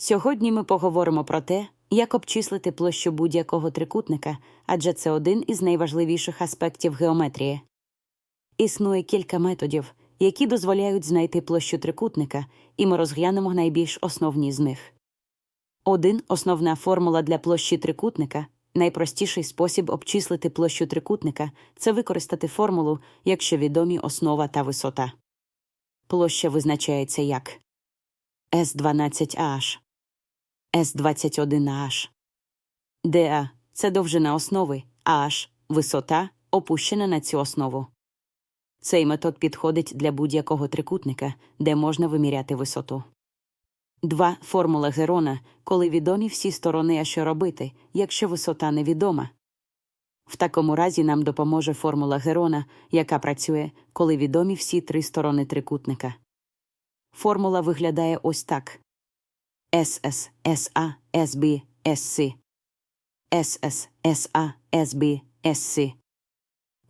Сьогодні ми поговоримо про те, як обчислити площу будь-якого трикутника, адже це один із найважливіших аспектів геометрії. Існує кілька методів, які дозволяють знайти площу трикутника, і ми розглянемо найбільш основні з них. Один основна формула для площі трикутника найпростіший спосіб обчислити площу трикутника це використати формулу, якщо відомі основа та висота. Площа визначається як S12AH, S21AH. ДА – це довжина основи, а висота, опущена на цю основу. Цей метод підходить для будь-якого трикутника, де можна виміряти висоту. 2. Формула Герона, коли відомі всі сторони, а що робити, якщо висота невідома. В такому разі нам допоможе формула Герона, яка працює, коли відомі всі три сторони трикутника. Формула виглядає ось так: SS, SA, SB, SC. SS, SA, SB, SC.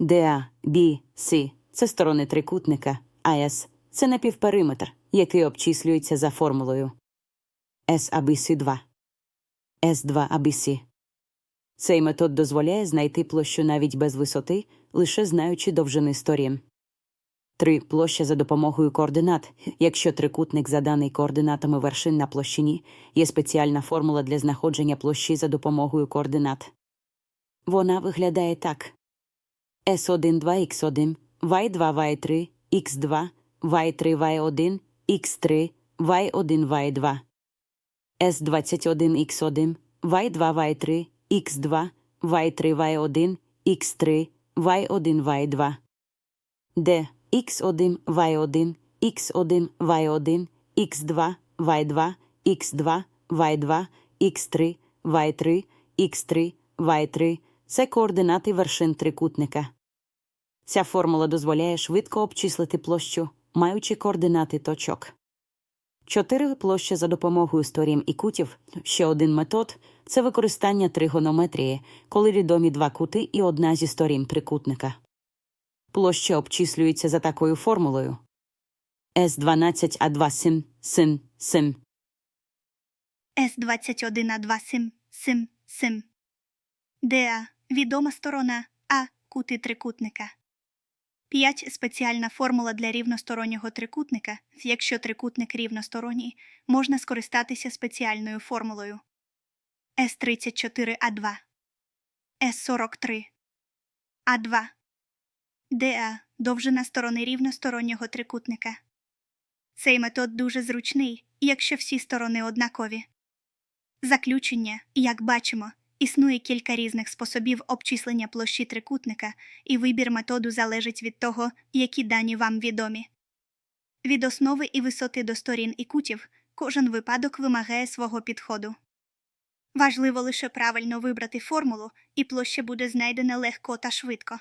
DA, B, C – це сторони трикутника, а S – це напівпериметр, який обчислюється за формулою SABC2. S2ABC. Цей метод дозволяє знайти площу навіть без висоти, лише знаючи довжини сторін. 3. Площа за допомогою координат. Якщо трикутник заданий координатами вершин на площині, є спеціальна формула для знаходження площі за допомогою координат. Вона виглядає так: S1 2x1, y2 y3, x2, y3 y1, x3, y1 y2. S21x1, y2 y3, x2, y3 y1, x3, y1 y2. Д x1 y1, x1 y1, x2 y2, x2 y2, x3 y3, x3 y3 – це координати вершин трикутника. Ця формула дозволяє швидко обчислити площу, маючи координати точок. 4. Площа за допомогою сторін і кутів. Ще один метод це використання тригонометрії, коли відомі два кути і одна зі сторін трикутника. Площа обчислюється за такою формулою S12А2 сим сим сим. С21А2 сим сим сим. ДА відома сторона А кути трикутника. 5. Спеціальна формула для рівностороннього трикутника. Якщо трикутник рівносторонній, можна скористатися спеціальною формулою С34А2, С43, А2. ДА довжина сторони рівностороннього трикутника. Цей метод дуже зручний, якщо всі сторони однакові. Заключення, як бачимо, існує кілька різних способів обчислення площі трикутника, і вибір методу залежить від того, які дані вам відомі. Від основи і висоти до сторін і кутів кожен випадок вимагає свого підходу. Важливо лише правильно вибрати формулу, і площа буде знайдена легко та швидко.